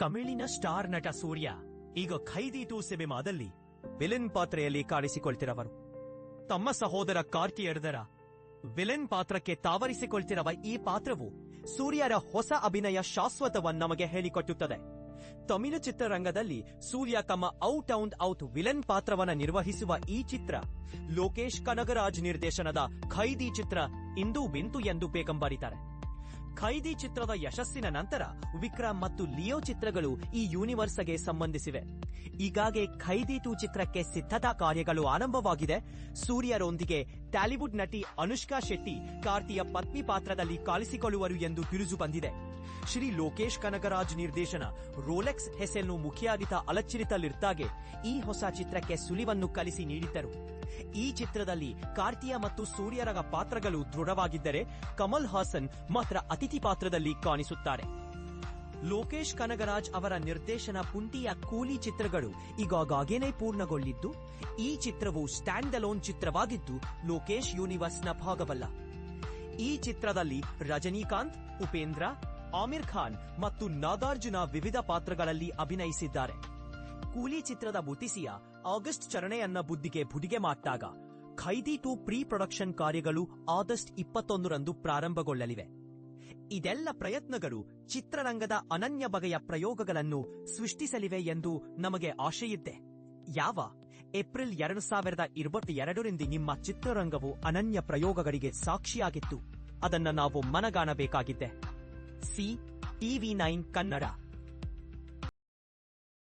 ತಮಿಳಿನ star ನಟ ಸೂರ್ಯ ಈಗ ಖೈದಿ to ಸಿನಿಮಾದಲ್ಲಿ ವಿಲನ್ ಪಾತ್ರೆಯಲ್ಲಿ ಕಾಣಿಸಿಕೊಳ್ತಿರವರು ತಮ್ಮ ಸಹೋದರ ಕಾರ್ತಿಯರ್ದರ ವಿಲನ್ ಪಾತ್ರಕ್ಕೆ ತಾವರಿಸಿಕೊಳ್ತಿರುವ ಈ ಪಾತ್ರವು ಸೂರ್ಯರ ಹೊಸ ಅಭಿನಯ ಶಾಶ್ವತವನ್ನು ನಮಗೆ ಹೇಳಿಕೊಟ್ಟುತ್ತದೆ. ತಮಿಳು ಚಿತ್ರರಂಗದಲ್ಲಿ ಸೂರ್ಯ ತಮ್ಮ ಔಟ್ ಔಂಡ್ ಔಟ್ ವಿಲನ್ ಪಾತ್ರವನ್ನ ನಿರ್ವಹಿಸುವ ಈ ಚಿತ್ರ ಲೋಕೇಶ್ ಕನಗರಾಜ್ ನಿರ್ದೇಶನದ ಖೈದಿ ಚಿತ್ರ ಇಂದು ಬಿಂತು ಎಂದು ಬೇಗಂಬರಿತಾರೆ ಖೈದಿ ಚಿತ್ರದ ಯಶಸ್ಸಿನ ನಂತರ ವಿಕ್ರಮ್ ಮತ್ತು ಲಿಯೋ ಚಿತ್ರಗಳು ಈ ಯೂನಿವರ್ಸ್ಗೆ ಸಂಬಂಧಿಸಿವೆ. ಈಗಾಗೆ ಖೈದಿ ಟೂ ಚಿತ್ರಕ್ಕೆ ಸಿದ್ಧತಾ ಕಾರ್ಯಗಳು ಆರಂಭವಾಗಿದೆ. ಸೂರ್ಯರೊಂದಿಗೆ ಟಾಲಿವುಡ್ ನಟಿ ಅನುಷ್ಕಾ ಶೆಟ್ಟಿ, ಕಾರ್ತಿಯ ಪತ್ನಿ ಪಾತ್ರದಲ್ಲಿ ಕಾಣಿಸಿಕೊಳ್ಳುವರು ಎಂದು ತಿಳಿದು ಬಂದಿದೆ. ಶ್ರೀ ಲೋಕೇಶ್ ಕನಗರಾಜ್ ನಿರ್ದೇಶನ ರೋಲೆಕ್ಸ್ ಹೆಸರನ್ನು ಅಲಚಿರಿತ ಅಲಚ್ಚಿರಿತಲ್ಲಿರ್ತಾಗೆ ಈ ಹೊಸ ಚಿತ್ರಕ್ಕೆ ಸುಳಿವನ್ನು ಕಲಿಸಿ ನೀಡಿದ್ದರು. ಈ ಚಿತ್ರದಲ್ಲಿ ಕಾರ್ತಿಯ ಮತ್ತು ಸೂರ್ಯರ ಪಾತ್ರಗಳು ದೃಢವಾಗಿದ್ದರೆ ಕಮಲ್ ಹಾಸನ್ ಮಾತ್ರ ಅತಿಥಿ ಪಾತ್ರದಲ್ಲಿ ಕಾಣಿಸುತ್ತಾರೆ. ಲೋಕೇಶ್ ಕನಗರಾಜ್ ಅವರ ನಿರ್ದೇಶನ ಪುಂಟಿಯ ಕೂಲಿ ಚಿತ್ರಗಳು ಈಗಾಗೇನೆ ಪೂರ್ಣಗೊಂಡಿದ್ದು ಈ ಚಿತ್ರವು ಸ್ಟ್ಯಾಂಡ್ ಅಲೋನ್ ಚಿತ್ರವಾಗಿದ್ದು ಲೋಕೇಶ್ ಯೂನಿವರ್ಸ್ನ ಭಾಗವಲ್ಲ. ಈ ಚಿತ್ರದಲ್ಲಿ ರಜನಿಕಾಂತ್, ಉಪೇಂದ್ರ ಆಮಿರ್ ಖಾನ್ ಮತ್ತು ನಾಗಾರ್ಜುನ ವಿವಿಧ ಪಾತ್ರಗಳಲ್ಲಿ ಅಭಿನಯಿಸಿದ್ದಾರೆ. ಕೂಲಿ ಚಿತ್ರದ ಬುತಿಸಿಯ ಆಗಸ್ಟ್ ಚರಣೆಯನ್ನ ಬುದ್ಧಿಗೆ ಬುಡಿಗೆ ಮಾಡಿದಾಗ ಖೈದಿ ಟು ಪ್ರೀ ಪ್ರೊಡಕ್ಷನ್ ಕಾರ್ಯಗಳು ಆಗಸ್ಟ್ ಇಪ್ಪತ್ತೊಂದರಂದು ಪ್ರಾರಂಭಗೊಳ್ಳಲಿವೆ. ಇದೆಲ್ಲ ಪ್ರಯತ್ನಗಳು ಚಿತ್ರರಂಗದ ಅನನ್ಯ ಬಗೆಯ ಪ್ರಯೋಗಗಳನ್ನು ಸೃಷ್ಟಿಸಲಿವೆ ಎಂದು ನಮಗೆ ಆಶೆಯಿದ್ದೆ ಯಾವ ಏಪ್ರಿಲ್ ಎರಡು ಸಾವಿರದ ಇಪ್ಪತ್ತ ಎರಡರಿಂದ ನಿಮ್ಮ ಚಿತ್ರರಂಗವು ಅನನ್ಯ ಪ್ರಯೋಗಗಳಿಗೆ ಸಾಕ್ಷಿಯಾಗಿತ್ತು. ಅದನ್ನ ನಾವು ಮನಗಾಣಬೇಕಾಗಿದ್ದೆ सी टीवी नाइन कन्नड़ा